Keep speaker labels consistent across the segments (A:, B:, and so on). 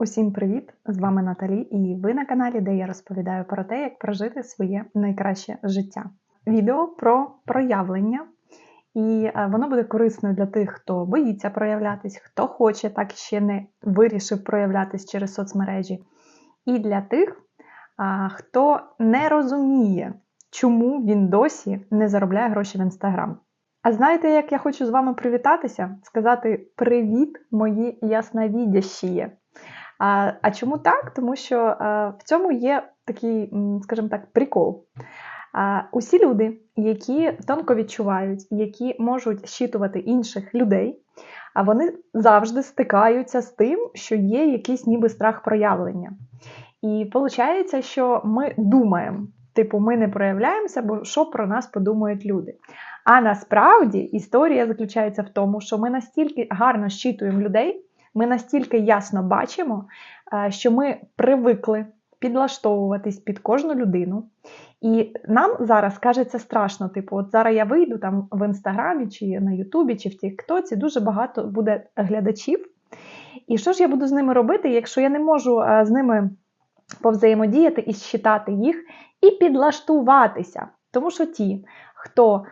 A: Усім привіт! З вами Наталі, і ви на каналі, де я розповідаю про те, як прожити своє найкраще життя. Відео про проявлення, і е, воно буде корисною для тих, хто боїться проявлятись, хто хоче, так ще не вирішив проявлятись через соцмережі, і для тих, хто не розуміє, чому він досі не заробляє гроші в інстаграм. А знаєте, як я хочу з вами привітатися? Сказати привіт, мої ясновідящі! А а чому так? Тому що а, в цьому є такий, скажімо так, прикол. А, Усі люди, які тонко відчувають, які можуть щитувати інших людей, а вони завжди стикаються з тим, що є якийсь ніби страх проявлення. І виходить, що ми думаємо, типу, ми не проявляємося, бо що про нас подумають люди. А насправді історія заключається в тому, що ми настільки гарно щитуємо людей, ми настільки ясно бачимо, е, що ми привикли підлаштовуватись під кожну людину. І нам зараз кажеться страшно, типу, от зараз я вийду там в інстаграмі, чи на Ютубі, чи в Тіктоці, дуже багато буде глядачів. І що ж я буду з ними робити, якщо я не можу е, з ними повзаємодіяти і считати їх, і підлаштуватися? Тому що ті, хто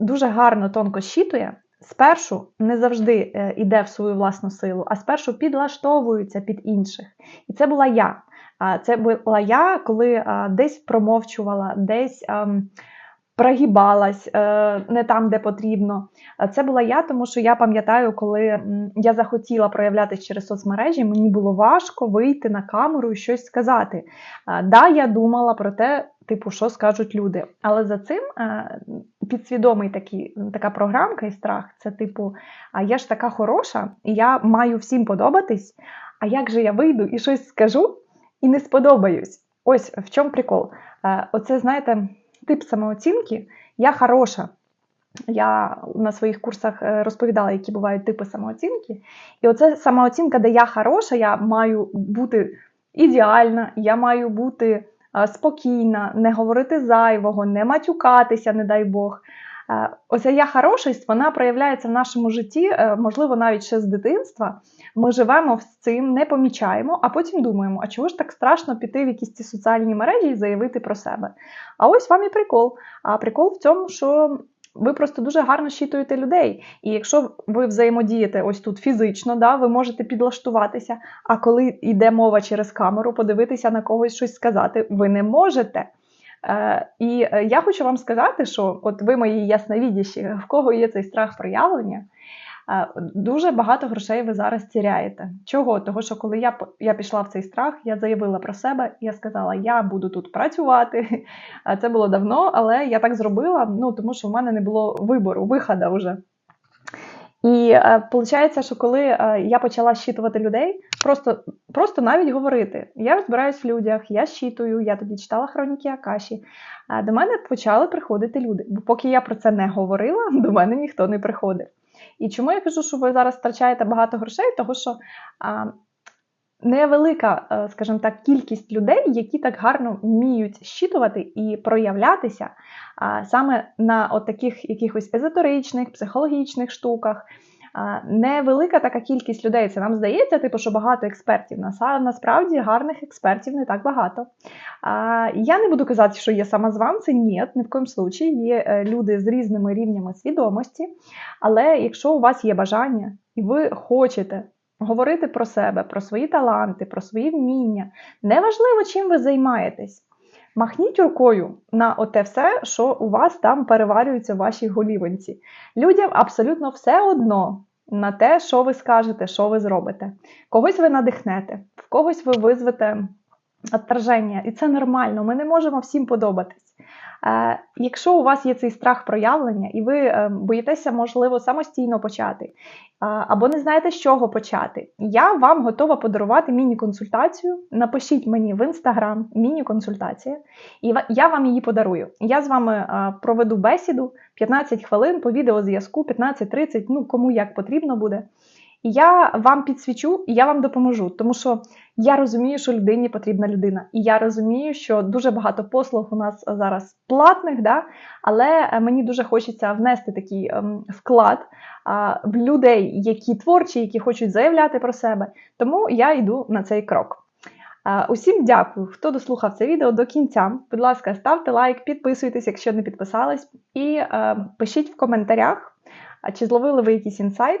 A: дуже гарно тонко щитує, спершу не завжди йде е, в свою власну силу, а спершу підлаштовуються під інших. І це була я. Це була я, коли десь промовчувала, десь ем, прогибалась е, не там, де потрібно. Це була я, тому що я пам'ятаю, коли я захотіла проявлятися через соцмережі, мені було важко вийти на камеру і щось сказати. Да, я думала про те, типу, що скажуть люди. Але за цим е, підсвідомий такий, така програмка і страх це, типу, а я ж така хороша, і я маю всім подобатись. А як же я вийду і щось скажу і не сподобаюсь? Ось в чому прикол. Е, оце, знаєте тип самооцінки я хороша. Я на своїх курсах е, розповідала, які бувають типи самооцінки. І оце самооцінка, де я хороша, я маю бути ідеальна, я маю бути спокійна, не говорити зайвого, не матюкатися, не дай Бог. Е, оця я хорошість вона проявляється в нашому житті, можливо, навіть ще з дитинства. Ми живемо з цим, не помічаємо, а потім думаємо, а чого ж так страшно піти в якісь ці соціальні мережі і заявити про себе? А ось вам і прикол. А прикол в цьому, що. Ви просто дуже гарно щитуєте людей. І якщо ви взаємодієте ось тут фізично, да, ви можете підлаштуватися. А коли йде мова через камеру, подивитися на когось щось сказати, ви не можете. Е, І е, я хочу вам сказати, що от ви мої ясновідіші, в кого є цей страх проявлення, Дуже багато грошей ви зараз тіряєте. Чого? Того, що коли я я пішла в цей страх, я заявила про себе, я сказала, я буду тут працювати. Це було давно, але я так зробила, ну тому що в мене не було вибору, виходу вже. І виходить, що коли е, я почала щитувати людей, просто просто навіть говорити. Я розбираюсь в людях, я щитую, я тоді читала хроніки Акаші. До мене почали приходити люди. Бо поки я про це не говорила, до мене ніхто не приходив. І чому я кажу, що ви зараз втрачаєте багато грошей? Тому що а, невелика, е, скажімо так, кількість людей, які так гарно вміють щитувати і проявлятися а, саме на от таких якихось езотеричних, психологічних штуках. Невелика така кількість людей. Це нам здається, типу, що багато експертів. Насправді гарних експертів не так багато. Я не буду казати, що є самозванці, ні, ні в коїм случаї. Є е, люди з різними рівнями свідомості. Але якщо у вас є бажання і ви хочете говорити про себе, про свої таланти, про свої вміння, неважливо, чим ви займаєтесь. Махніть рукою на оте все, що у вас там переварюється в вашій голівонці. Людям абсолютно все одно на те, що ви скажете, що ви зробите. Когось ви надихнете, в когось ви визвете отторження. І це нормально, ми не можемо всім подобатись. Е, якщо у вас є цей страх проявлення, і ви е, боїтеся, можливо, самостійно почати, е, або не знаєте, з чого почати, я вам готова подарувати міні-консультацію. Напишіть мені в інстаграм міні-консультація, і я вам її подарую. Я з вами проведу бесіду 15 хвилин по відеозв'язку, 15-30, ну кому як потрібно буде. Я вам підсвічу, і я вам допоможу, тому що я розумію, що людині потрібна людина. І я розумію, що дуже багато послуг у нас зараз платних, да? але е, мені дуже хочеться внести такий ем, вклад в людей, які творчі, які хочуть заявляти про себе. Тому я йду на цей крок. Усім дякую, хто дослухав це відео до кінця. Будь ласка, ставте лайк, підписуйтесь, якщо не підписались, і е, пишіть в коментарях, чи зловили ви якийсь інсайт.